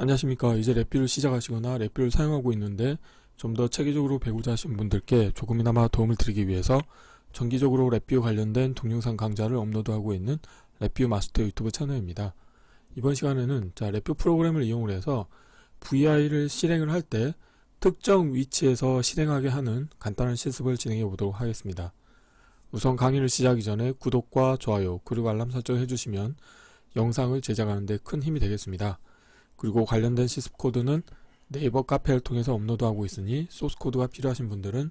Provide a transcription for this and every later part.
안녕하십니까. 이제 랩뷰를 시작하시거나 랩뷰를 사용하고 있는데 좀 더 체계적으로 배우자 하신 분들께 조금이나마 도움을 드리기 위해서 정기적으로 랩뷰 관련된 동영상 강좌를 업로드하고 있는 랩뷰 마스터 유튜브 채널입니다. 이번 시간에는 자, 랩뷰 프로그램을 이용을 해서 VI를 실행을 할 때 특정 위치에서 실행하게 하는 간단한 실습을 진행해 보도록 하겠습니다. 우선 강의를 시작하기 전에 구독과 좋아요 그리고 알람 설정 해주시면 영상을 제작하는 데 큰 힘이 되겠습니다. 그리고 관련된 시습 코드는 네이버 카페를 통해서 업로드하고 있으니 소스 코드가 필요하신 분들은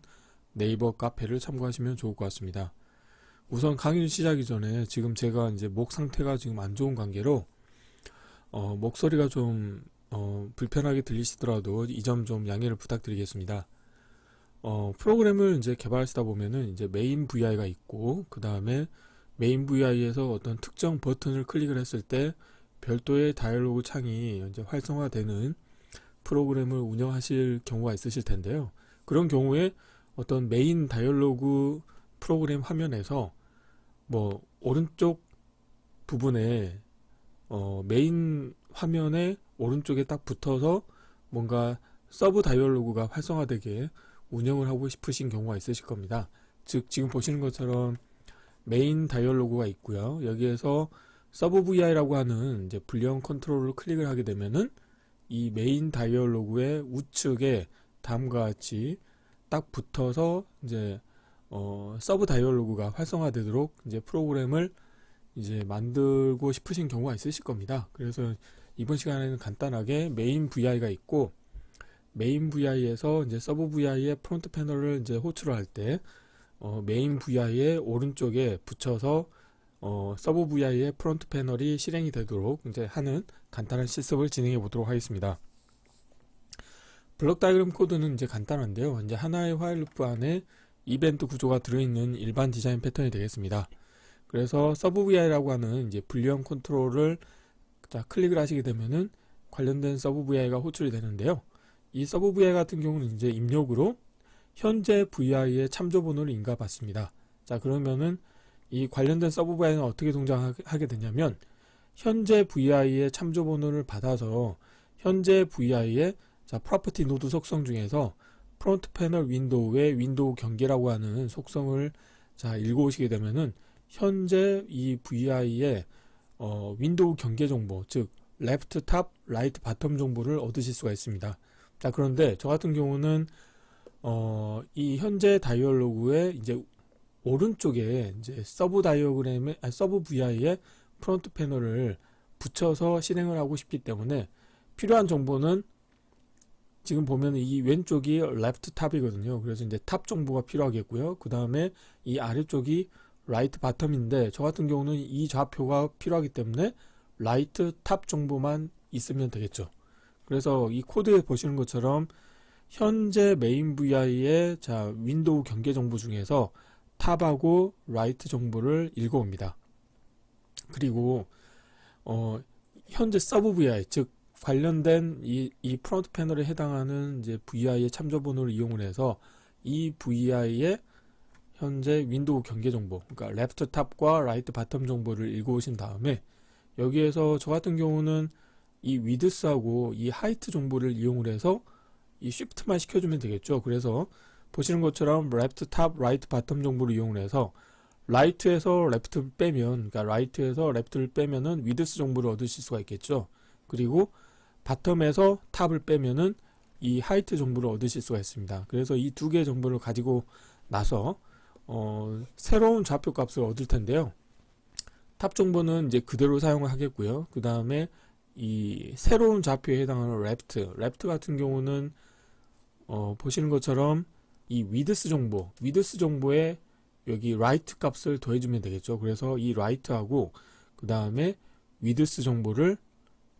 네이버 카페를 참고하시면 좋을 것 같습니다. 우선 강의를 시작하기 전에 지금 제가 이제 목 상태가 지금 안 좋은 관계로 어, 목소리가 좀 어, 불편하게 들리시더라도 이 점 좀 양해를 부탁드리겠습니다. 어, 프로그램을 이제 개발하시다 보면은 이제 메인 VI가 있고 그 다음에 메인 VI에서 어떤 특정 버튼을 클릭을 했을 때 별도의 다이얼로그 창이 이제 활성화되는 프로그램을 운영하실 경우가 있으실 텐데요. 그런 경우에 어떤 메인 다이얼로그 프로그램 화면에서 뭐 오른쪽 부분에 어 메인 화면에 오른쪽에 딱 붙어서 뭔가 서브 다이얼로그가 활성화되게 운영을 하고 싶으신 경우가 있으실 겁니다. 즉 지금 보시는 것처럼 메인 다이얼로그가 있고요. 여기에서 서브 VI라고 하는 이제 불리형 컨트롤을 클릭을 하게 되면은 이 메인 다이얼로그의 우측에 다음과 같이 딱 붙어서 이제 어 서브 다이얼로그가 활성화되도록 이제 프로그램을 이제 만들고 싶으신 경우가 있으실 겁니다. 그래서 이번 시간에는 간단하게 메인 VI가 있고 메인 VI에서 이제 서브 VI의 프론트 패널을 이제 호출을 할때 어, 메인 VI의 오른쪽에 붙여서 어, 서브 VI의 프론트 패널이 실행이 되도록 이제 하는 간단한 실습을 진행해 보도록 하겠습니다. 블록 다이그램 코드는 이제 간단한데요. 이제 하나의 화일 루프 안에 이벤트 구조가 들어있는 일반 디자인 패턴이 되겠습니다. 그래서 서브 VI라고 하는 이제 분리형 컨트롤을 자, 클릭을 하시게 되면은 관련된 서브 VI가 호출이 되는데요. 이 서브 VI 같은 경우는 이제 입력으로 현재 VI의 참조 번호를 인가받습니다. 자, 그러면은 이 관련된 서브 VI는 어떻게 동작하게 되냐면 현재 VI의 참조 번호를 받아서 현재 VI의 자, 프로퍼티 노드 속성 중에서 프론트 패널 윈도우의 윈도우 경계라고 하는 속성을 자, 읽어오시게 되면은 현재 이 VI의 어, 윈도우 경계 정보, 즉 레프트 탑, 라이트 바텀 정보를 얻으실 수가 있습니다. 자, 그런데 저 같은 경우는 어, 이 현재 다이얼로그의 이제 오른쪽에 이제 서브 다이어그램에 아니, 서브 VI에 프론트 패널을 붙여서 실행을 하고 싶기 때문에 필요한 정보는 지금 보면 이 왼쪽이 레프트 탑이거든요. 그래서 이제 탑 정보가 필요하겠고요. 그 다음에 이 아래쪽이 라이트 바텀인데 저 같은 경우는 이 좌표가 필요하기 때문에 라이트 탑 정보만 있으면 되겠죠. 그래서 이 코드에 보시는 것처럼 현재 메인 VI의 자 윈도우 경계 정보 중에서 탑하고 라이트 정보를 읽어옵니다. 그리고 어 현재 서브 VI 즉 관련된 이, 이 프론트 패널에 해당하는 이제 VI의 참조 번호를 이용을 해서 이 VI의 현재 윈도우 경계 정보, 그러니까 레프트 탑과 라이트 바텀 정보를 읽어오신 다음에 여기에서 저 같은 경우는 이 위드스하고 이 하이트 정보를 이용을 해서 이 쉬프트만 시켜주면 되겠죠. 그래서 보시는 것처럼 레프트 탑, 라이트 바텀 정보를 이용을 해서 라이트에서 레프트를 빼면, 그러니까 라이트에서 레프트를 빼면은 위드스 정보를 얻으실 수가 있겠죠. 그리고 바텀에서 탑을 빼면은 이 하이트 정보를 얻으실 수가 있습니다. 그래서 이 두 개의 정보를 가지고 나서 어, 새로운 좌표 값을 얻을 텐데요. 탑 정보는 이제 그대로 사용을 하겠고요. 그 다음에 이 새로운 좌표에 해당하는 레프트, 레프트 같은 경우는 어, 보시는 것처럼 이 위드스 정보, 위드스 정보에 여기 라이트 값을 더해주면 되겠죠. 그래서 이 라이트하고 그 다음에 위드스 정보를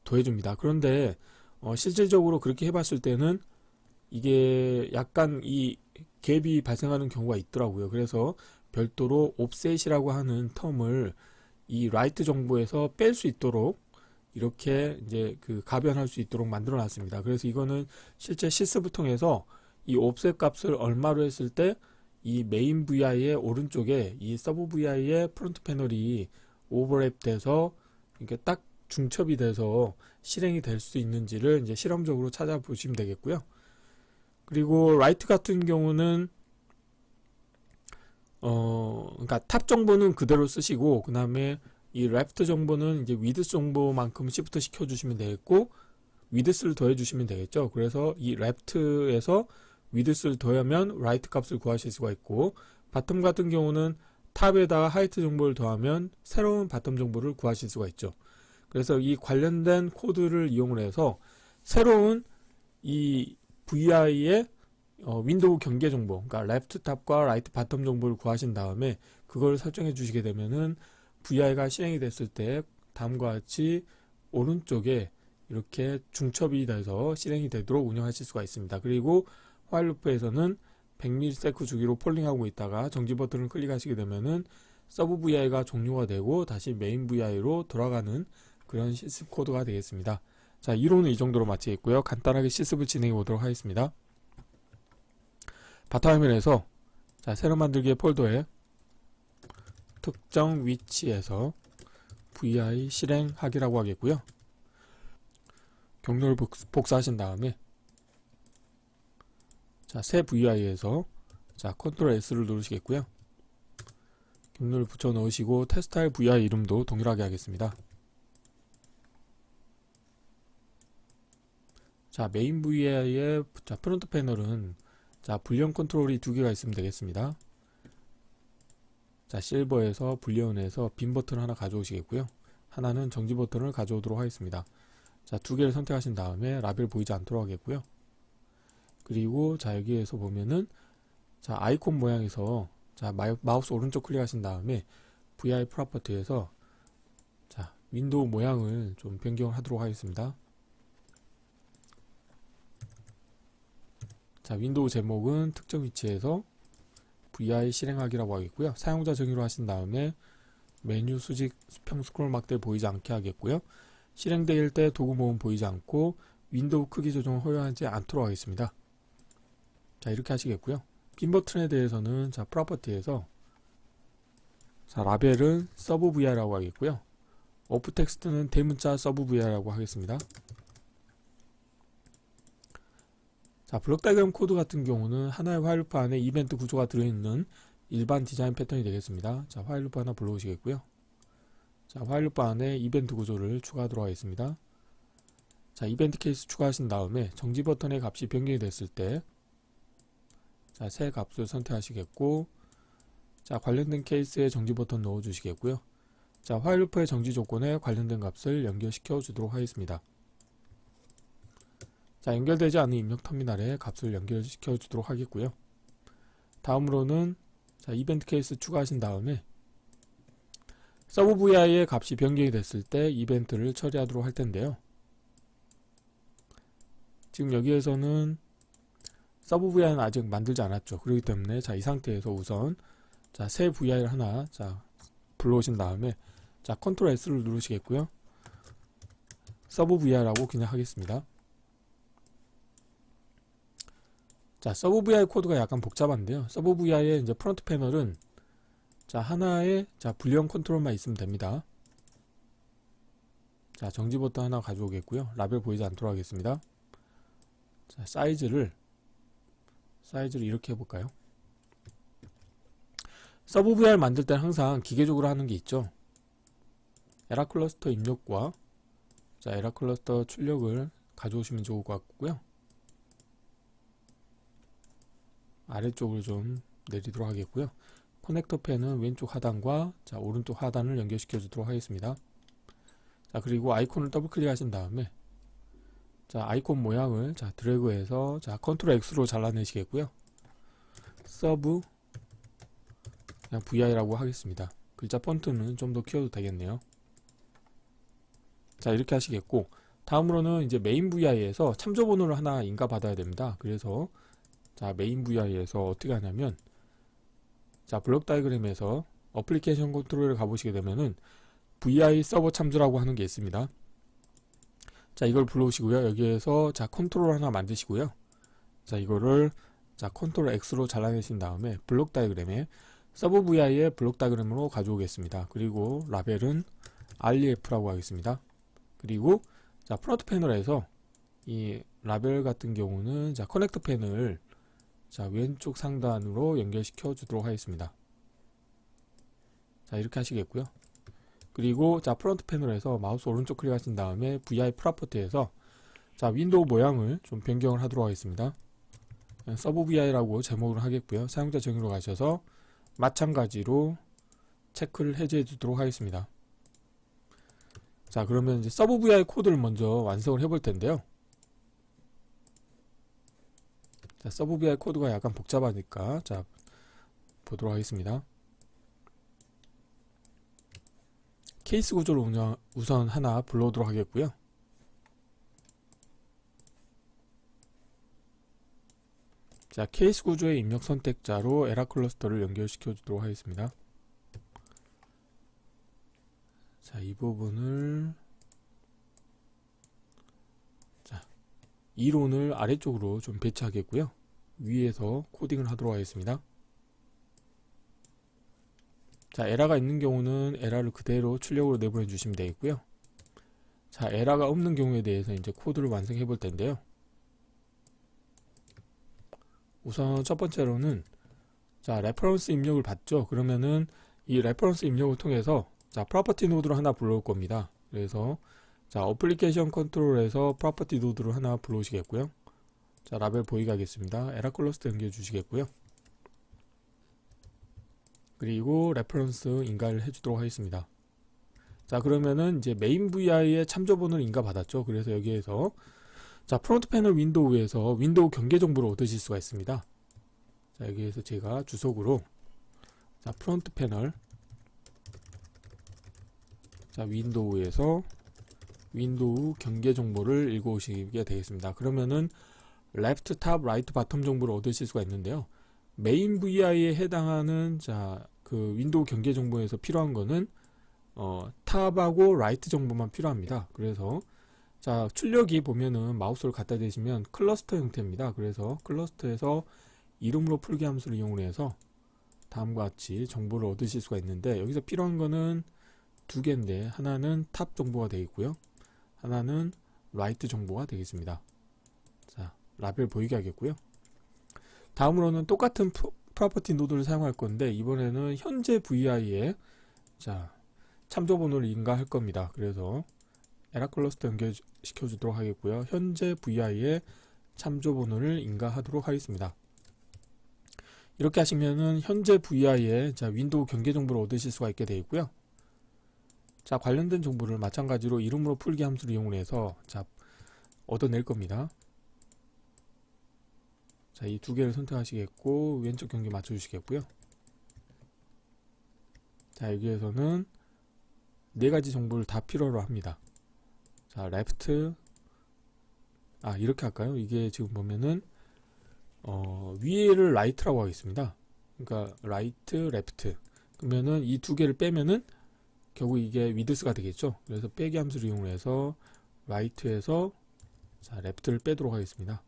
더해줍니다. 그런데 어, 실질적으로 그렇게 해봤을 때는 이게 약간 이 갭이 발생하는 경우가 있더라고요. 그래서 별도로 옵셋이라고 하는 텀을 이 라이트 정보에서 뺄 수 있도록 이렇게 이제 그 가변할 수 있도록 만들어 놨습니다. 그래서 이거는 실제 실습을 통해서 이 옵셋 값을 얼마로 했을 때 이 메인 VI의 오른쪽에 이 서브 VI의 프론트 패널이 오버랩 돼서 이렇게 딱 중첩이 돼서 실행이 될 수 있는지를 이제 실험적으로 찾아보시면 되겠고요. 그리고 라이트 같은 경우는 어 그러니까 탑 정보는 그대로 쓰시고 그다음에 이 레프트 정보는 이제 위드 정보만큼 시프트 시켜 주시면 되겠고 위드스를 더해 주시면 되겠죠. 그래서 이 레프트에서 위드스를 더하면 라이트 값을 구하실 수가 있고 바텀 같은 경우는 탑에다가 하이트 정보를 더하면 새로운 바텀 정보를 구하실 수가 있죠. 그래서 이 관련된 코드를 이용을 해서 새로운 이 VI의 어, 윈도우 경계 정보, 그러니까 레프트 탑과 라이트 바텀 정보를 구하신 다음에 그걸 설정해 주시게 되면은 VI가 실행이 됐을 때 다음과 같이 오른쪽에 이렇게 중첩이 돼서 실행이 되도록 운영하실 수가 있습니다. 그리고 화일 루프에서는 100ms 주기로 폴링하고 있다가 정지 버튼을 클릭하시게 되면은 서브 VI가 종료가 되고 다시 메인 VI로 돌아가는 그런 실습 코드가 되겠습니다. 자, 이론은 이 정도로 마치겠고요. 간단하게 실습을 진행해 보도록 하겠습니다. 바탕화면에서 자, 새로 만들기의 폴더에 특정 위치에서 VI 실행하기라고 하겠고요. 경로를 복- 복사하신 다음에 자, 새 VI에서 자, 컨트롤 S를 누르시겠고요. 경로를 붙여 넣으시고 테스트할 VI 이름도 동일하게 하겠습니다. 자, 메인 VI의 자, 프론트 패널은 자, 불리언 컨트롤이 두 개가 있으면 되겠습니다. 자, 실버에서 불리언에서 빈 버튼 하나 가져오시겠고요. 하나는 정지 버튼을 가져오도록 하겠습니다. 자, 두 개를 선택하신 다음에 라벨 보이지 않도록 하겠고요. 그리고 자, 여기에서 보면은 자, 아이콘 모양에서 자, 마우스 오른쪽 클릭하신 다음에 VI 프로퍼티에서 자, 윈도우 모양을 좀 변경하도록 하겠습니다. 자, 윈도우 제목은 특정 위치에서 VI 실행하기라고 하겠고요. 사용자 정의로 하신 다음에 메뉴 수직 수평 스크롤 막대 보이지 않게 하겠고요. 실행될 때 도구 모음 보이지 않고 윈도우 크기 조정을 허용하지 않도록 하겠습니다. 자, 이렇게 하시겠고요. 핀 버튼에 대해서는 자, 프로퍼티에서 자, 라벨은 서브 VI라고 하겠고요. 오프 텍스트는 대문자 서브 VI라고 하겠습니다. 자, 블록 다이그램 코드 같은 경우는 하나의 화일 루프 안에 이벤트 구조가 들어있는 일반 디자인 패턴이 되겠습니다. 자, 화일 루프 하나 불러오시겠고요. 자, 화일 루프 안에 이벤트 구조를 추가하도록 하겠습니다. 자, 이벤트 케이스 추가하신 다음에 정지 버튼의 값이 변경이 됐을 때 자, 새 값을 선택하시겠고 자, 관련된 케이스에 정지 버튼 넣어 주시겠고요. 자, 화일 루프의 정지 조건에 관련된 값을 연결시켜 주도록 하겠습니다. 자, 연결되지 않은 입력 터미널에 값을 연결시켜 주도록 하겠고요. 다음으로는 자, 이벤트 케이스 추가하신 다음에 서브 VI의 값이 변경이 됐을 때 이벤트를 처리하도록 할 텐데요. 지금 여기에서는 서브 VI는 아직 만들지 않았죠. 그렇기 때문에 자, 이 상태에서 우선 자, 새 VI를 하나 자, 불러오신 다음에 자, 컨트롤 S를 누르시겠고요. 서브 VI라고 그냥 하겠습니다. 자, 서브 VI 코드가 약간 복잡한데요. 서브 VI의 이제 프론트 패널은 자, 하나의 자, 불리언 컨트롤만 있으면 됩니다. 자, 정지 버튼 하나 가져오겠고요. 라벨 보이지 않도록 하겠습니다. 자, 사이즈를 사이즈를 이렇게 해볼까요? 서브 VR 만들 때는 항상 기계적으로 하는 게 있죠. 에라 클러스터 입력과 자, 에라 클러스터 출력을 가져오시면 좋을 것 같고요. 아래쪽을 좀 내리도록 하겠고요. 커넥터 펜은 왼쪽 하단과 자, 오른쪽 하단을 연결시켜 주도록 하겠습니다. 자, 그리고 아이콘을 더블 클릭하신 다음에 자, 아이콘 모양을 자, 드래그해서 자, 컨트롤 X로 잘라내시겠고요. 서브 그냥 VI라고 하겠습니다. 글자 폰트는 좀 더 키워도 되겠네요. 자, 이렇게 하시겠고 다음으로는 이제 메인 VI에서 참조 번호를 하나 인가 받아야 됩니다. 그래서 자, 메인 VI에서 어떻게 하냐면 자, 블록 다이그램에서 어플리케이션 컨트롤을 가보시게 되면은 VI 서버 참조라고 하는 게 있습니다. 자, 이걸 불러오시고요. 여기에서 자, 컨트롤 하나 만드시고요. 자, 이거를 자, 컨트롤 X로 잘라내신 다음에 블록 다이그램에 서브 VI의 블록 다이그램으로 가져오겠습니다. 그리고 라벨은 REF라고 하겠습니다. 그리고 자 프론트 패널에서 이 라벨 같은 경우는 자 커넥터 펜을 자 왼쪽 상단으로 연결시켜 주도록 하겠습니다. 자 이렇게 하시겠고요. 그리고 자 프론트 패널에서 마우스 오른쪽 클릭하신 다음에 VI 프로퍼티에서 자 윈도우 모양을 좀 변경을 하도록 하겠습니다. 서브 VI라고 제목을 하겠고요. 사용자 정의로 가셔서 마찬가지로 체크를 해제해 주도록 하겠습니다. 자 그러면 이제 서브 VI 코드를 먼저 완성을 해볼 텐데요. 자 서브 VI 코드가 약간 복잡하니까 자 보도록 하겠습니다. 케이스 구조를 우선 하나 불러오도록 하겠고요. 자, 케이스 구조의 입력 선택자로 에라 클러스터를 연결시켜 주도록 하겠습니다. 자, 이 부분을 자, 이론을 아래쪽으로 좀 배치하겠고요. 위에서 코딩을 하도록 하겠습니다. 자, 에라가 있는 경우는 에라를 그대로 출력으로 내보내 주시면 되겠고요. 자, 에라가 없는 경우에 대해서 이제 코드를 완성해 볼 텐데요. 우선 첫 번째로는 자, 레퍼런스 입력을 받죠. 그러면은 이 레퍼런스 입력을 통해서 자, 프로퍼티 노드를 하나 불러올 겁니다. 그래서 자, 어플리케이션 컨트롤에서 프로퍼티 노드를 하나 불러오시겠고요. 자, 라벨 보이게 하겠습니다. 에라 클러스터 연결해 주시겠고요. 그리고 레퍼런스 인가를 해주도록 하겠습니다. 자 그러면은 이제 메인 VI의 참조번호를 인가 받았죠. 그래서 여기에서 자 프론트 패널 윈도우에서 윈도우 경계 정보를 얻으실 수가 있습니다. 자 여기에서 제가 주석으로 자 프론트 패널 자 윈도우에서 윈도우 경계 정보를 읽어오시게 되겠습니다. 그러면은 레프트 탑, 라이트 바텀 정보를 얻으실 수가 있는데요. 메인 VI에 해당하는 자 그 윈도우 경계 정보에서 필요한 거는 어, 탑하고 라이트 정보만 필요합니다. 그래서 자 출력이 보면은 마우스를 갖다 대시면 클러스터 형태입니다. 그래서 클러스터에서 이름으로 풀기 함수를 이용해서 다음과 같이 정보를 얻으실 수가 있는데 여기서 필요한 거는 두 개인데 하나는 탑 정보가 되겠고요. 하나는 라이트 정보가 되겠습니다. 자 라벨 보이게 하겠고요. 다음으로는 똑같은 프로, 프로퍼티 노드를 사용할 건데 이번에는 현재 VI에 자 참조 번호를 인가할 겁니다. 그래서 에라 클러스터 연결시켜 주도록 하겠고요. 현재 VI에 참조 번호를 인가하도록 하겠습니다. 이렇게 하시면은 현재 VI에 자 윈도우 경계 정보를 얻으실 수가 있게 되어 있고요. 자 관련된 정보를 마찬가지로 이름으로 풀기 함수를 이용해서 자 얻어낼 겁니다. 자, 이 두 개를 선택하시겠고 왼쪽 경계 맞춰 주시겠고요. 자, 여기에서는 네 가지 정보를 다 필요로 합니다. 자, 레프트 아, 이렇게 할까요? 이게 지금 보면은 어, 위에를 라이트라고 하겠습니다. 그러니까 라이트, 레프트. 그러면은 이 두 개를 빼면은 결국 이게 위드스가 되겠죠. 그래서 빼기 함수를 이용해서 라이트에서 자, 레프트를 빼도록 하겠습니다.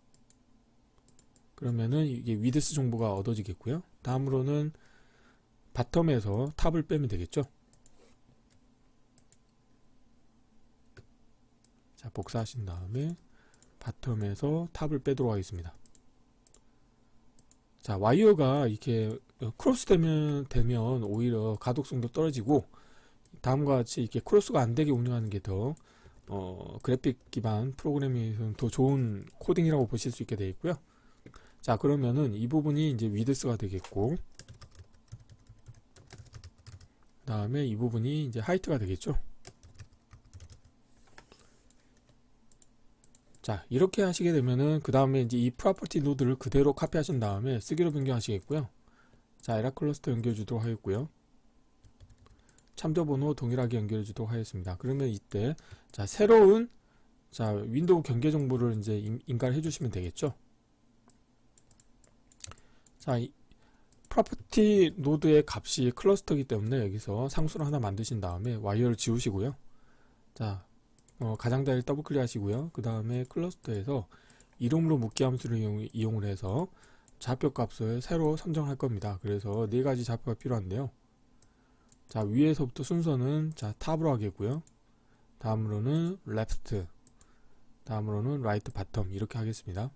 그러면은 이게 위드스 정보가 얻어지겠고요. 다음으로는 바텀에서 탑을 빼면 되겠죠. 자, 복사하신 다음에 바텀에서 탑을 빼도록 하겠습니다. 자, 와이어가 이렇게 크로스 되면, 되면 오히려 가독성도 떨어지고 다음과 같이 이렇게 크로스가 안 되게 운영하는 게더 어, 그래픽 기반 프로그램에서는 더 좋은 코딩이라고 보실 수 있게 되어 있고요. 자 그러면은 이 부분이 이제 위드스가 되겠고 그 다음에 이 부분이 이제 하이트가 되겠죠? 자 이렇게 하시게 되면은 그 다음에 이제 이 프로퍼티 노드를 그대로 카피하신 다음에 쓰기로 변경하시겠고요. 자 에라 클러스터 연결해 주도록 하겠고요. 참조 번호 동일하게 연결해 주도록 하겠습니다. 그러면 이때 자 새로운 자 윈도우 경계 정보를 이제 인- 인가를 해주시면 되겠죠 자, 이 프로퍼티 노드의 값이 클러스터이기 때문에 여기서 상수를 하나 만드신 다음에 와이어를 지우시고요. 자, 어, 가장자리를 더블 클릭 하시고요. 그 다음에 클러스터에서 이름으로 묶기 함수를 이용, 이용 을 해서 좌표 값을 새로 선정할 겁니다. 그래서 네 가지 좌표가 필요한데요. 자, 위에서부터 순서는 자, 탑으로 하겠고요. 다음으로는 left, 다음으로는 right bottom 이렇게 하겠습니다.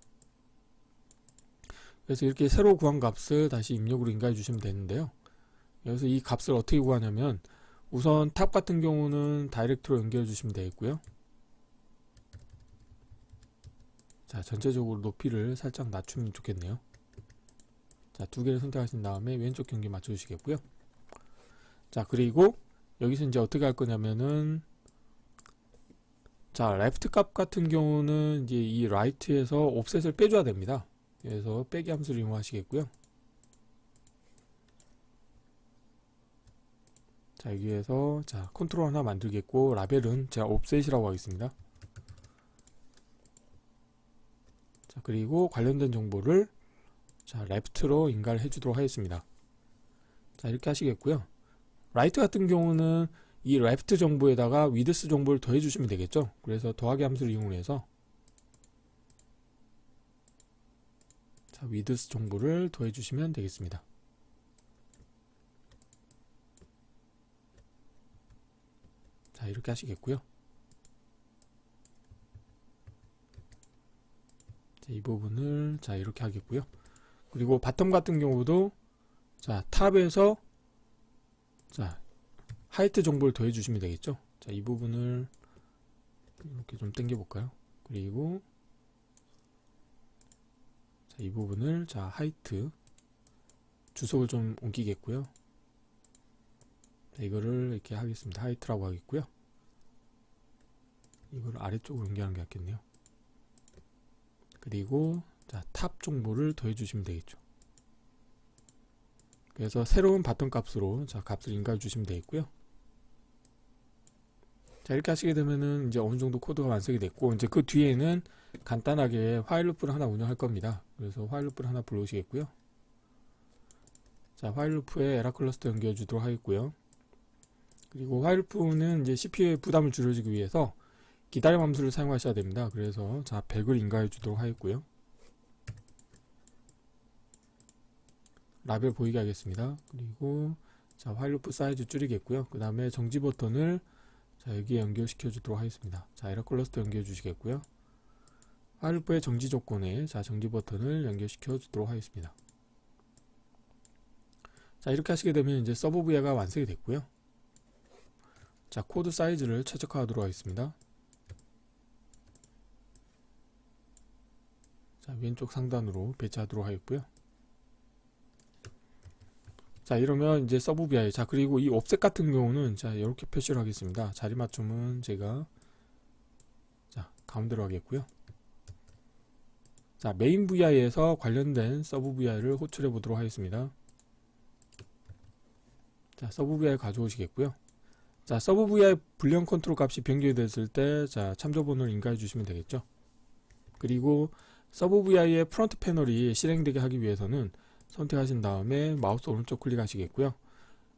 그래서 이렇게 새로 구한 값을 다시 입력으로 인가해 주시면 되는데요. 여기서 이 값을 어떻게 구하냐면 우선 탑 같은 경우는 다이렉트로 연결해 주시면 되겠고요. 자, 전체적으로 높이를 살짝 낮추면 좋겠네요. 자, 두 개를 선택하신 다음에 왼쪽 경계 맞춰 주시겠고요. 자, 그리고 여기서 이제 어떻게 할 거냐면은 자, 레프트 값 같은 경우는 이제 이 라이트에서 옵셋을 빼줘야 됩니다. 그래서 빼기 함수를 이용하시겠고요. 자, 여기에서 자, 컨트롤 하나 만들겠고 라벨은 제가 옵셋이라고 하겠습니다. 자, 그리고 관련된 정보를 자, 레프트로 인가를 해주도록 하겠습니다. 자, 이렇게 하시겠고요. 라이트 같은 경우는 이 레프트 정보에다가 위드스 정보를 더해 주시면 되겠죠. 그래서 더하기 함수를 이용해서 자, 위드스 정보를 더해 주시면 되겠습니다. 자, 이렇게 하시겠고요. 자, 이 부분을 자, 이렇게 하겠고요. 그리고 바텀 같은 경우도 자, 탑에서 자, 하이트 정보를 더해 주시면 되겠죠. 자, 이 부분을 이렇게 좀 당겨 볼까요? 그리고 자, 이 부분을 자, 하이트 주석을 좀 옮기겠고요. 자, 이거를 이렇게 하겠습니다. 하이트라고 하겠고요. 이걸 아래쪽으로 연결하는 게 낫겠네요. 그리고 자, 탑 정보를 더해 주시면 되겠죠. 그래서 새로운 바텀 값으로 자, 값을 인가해 주시면 되겠고요. 자, 이렇게 하시게 되면은 이제 어느 정도 코드가 완성이 됐고 이제 그 뒤에는 간단하게 화일 루프를 하나 운영할 겁니다. 그래서 화일 루프를 하나 불러오시겠고요. 자, 화일 루프에 에라 클러스터 연결해 주도록 하겠고요. 그리고 화일 루프는 이제 CPU의 부담을 줄여주기 위해서 기다림 함수를 사용하셔야 됩니다. 그래서 자 100을 인가해 주도록 하겠고요. 라벨 보이게 하겠습니다. 그리고 자 화일 루프 사이즈 줄이겠고요. 그 다음에 정지 버튼을 자 여기에 연결시켜 주도록 하겠습니다. 자 에러 클러스터 연결해 주시겠고요. 화일루프의 정지 조건에 자 정지 버튼을 연결시켜 주도록 하겠습니다. 자 이렇게 하시게 되면 이제 서브 VI가 완성이 됐고요. 자 코드 사이즈를 최적화하도록 하겠습니다. 자, 왼쪽 상단으로 배치하도록 하겠고요. 자, 이러면 이제 서브 BI. 자, 그리고 이 옵셋 같은 경우는 자, 이렇게 표시를 하겠습니다. 자리 맞춤은 제가 자, 가운데로 하겠고요. 자, 메인 VI에서 관련된 서브 VI를 호출해 보도록 하겠습니다. 자, 서브 VI 가져오시겠고요. 자, 서브 VI 불량 컨트롤 값이 변경이 됐을 때, 자, 참조번호를 인가해 주시면 되겠죠. 그리고 서브 VI의 프론트 패널이 실행되게 하기 위해서는 선택하신 다음에 마우스 오른쪽 클릭하시겠고요.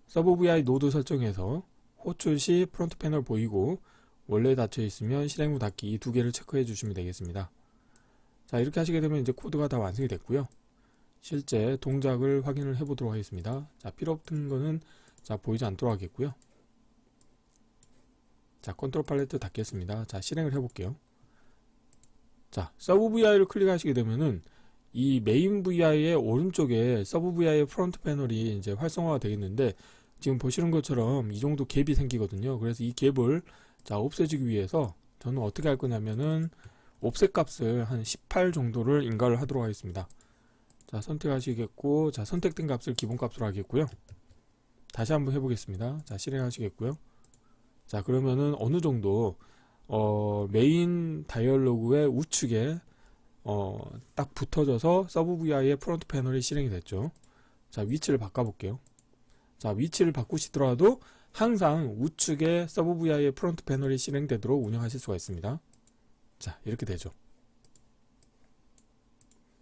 서브 VI 노드 설정에서 호출 시 프론트 패널 보이고 원래 닫혀 있으면 실행 후 닫기 이 두 개를 체크해 주시면 되겠습니다. 자 이렇게 하시게 되면 이제 코드가 다 완성이 됐고요. 실제 동작을 확인을 해 보도록 하겠습니다. 자 필요 없는 거는 자 보이지 않도록 하겠고요. 자 컨트롤 팔레트 닫겠습니다. 자 실행을 해 볼게요. 자, 서브 VI를 클릭하시게 되면은 이 메인 VI의 오른쪽에 서브 VI의 프론트 패널이 이제 활성화가 되겠는데 지금 보시는 것처럼 이 정도 갭이 생기거든요. 그래서 이 갭을 자, 없애주기 위해서 저는 어떻게 할 거냐면은 옵셋 값을 한 18 정도를 인가를 하도록 하겠습니다. 자, 선택하시겠고 자, 선택된 값을 기본 값으로 하겠고요. 다시 한번 해보겠습니다. 자, 실행하시겠고요. 자, 그러면은 어느 정도 어, 메인 다이얼로그의 우측에 어, 딱 붙어져서 서브 VI의 프론트 패널이 실행이 됐죠. 자, 위치를 바꿔볼게요. 자, 위치를 바꾸시더라도 항상 우측에 서브 VI의 프론트 패널이 실행되도록 운영하실 수가 있습니다. 자, 이렇게 되죠.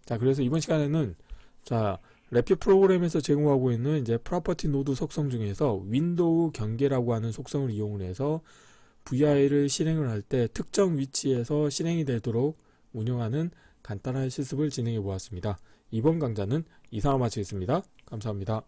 자, 그래서 이번 시간에는 자, 래피 프로그램에서 제공하고 있는 이제 프로퍼티 노드 속성 중에서 윈도우 경계라고 하는 속성을 이용을 해서 VI를 실행을 할 때 특정 위치에서 실행이 되도록 운영하는 간단한 실습을 진행해 보았습니다. 이번 강좌는 이상으로 마치겠습니다. 감사합니다.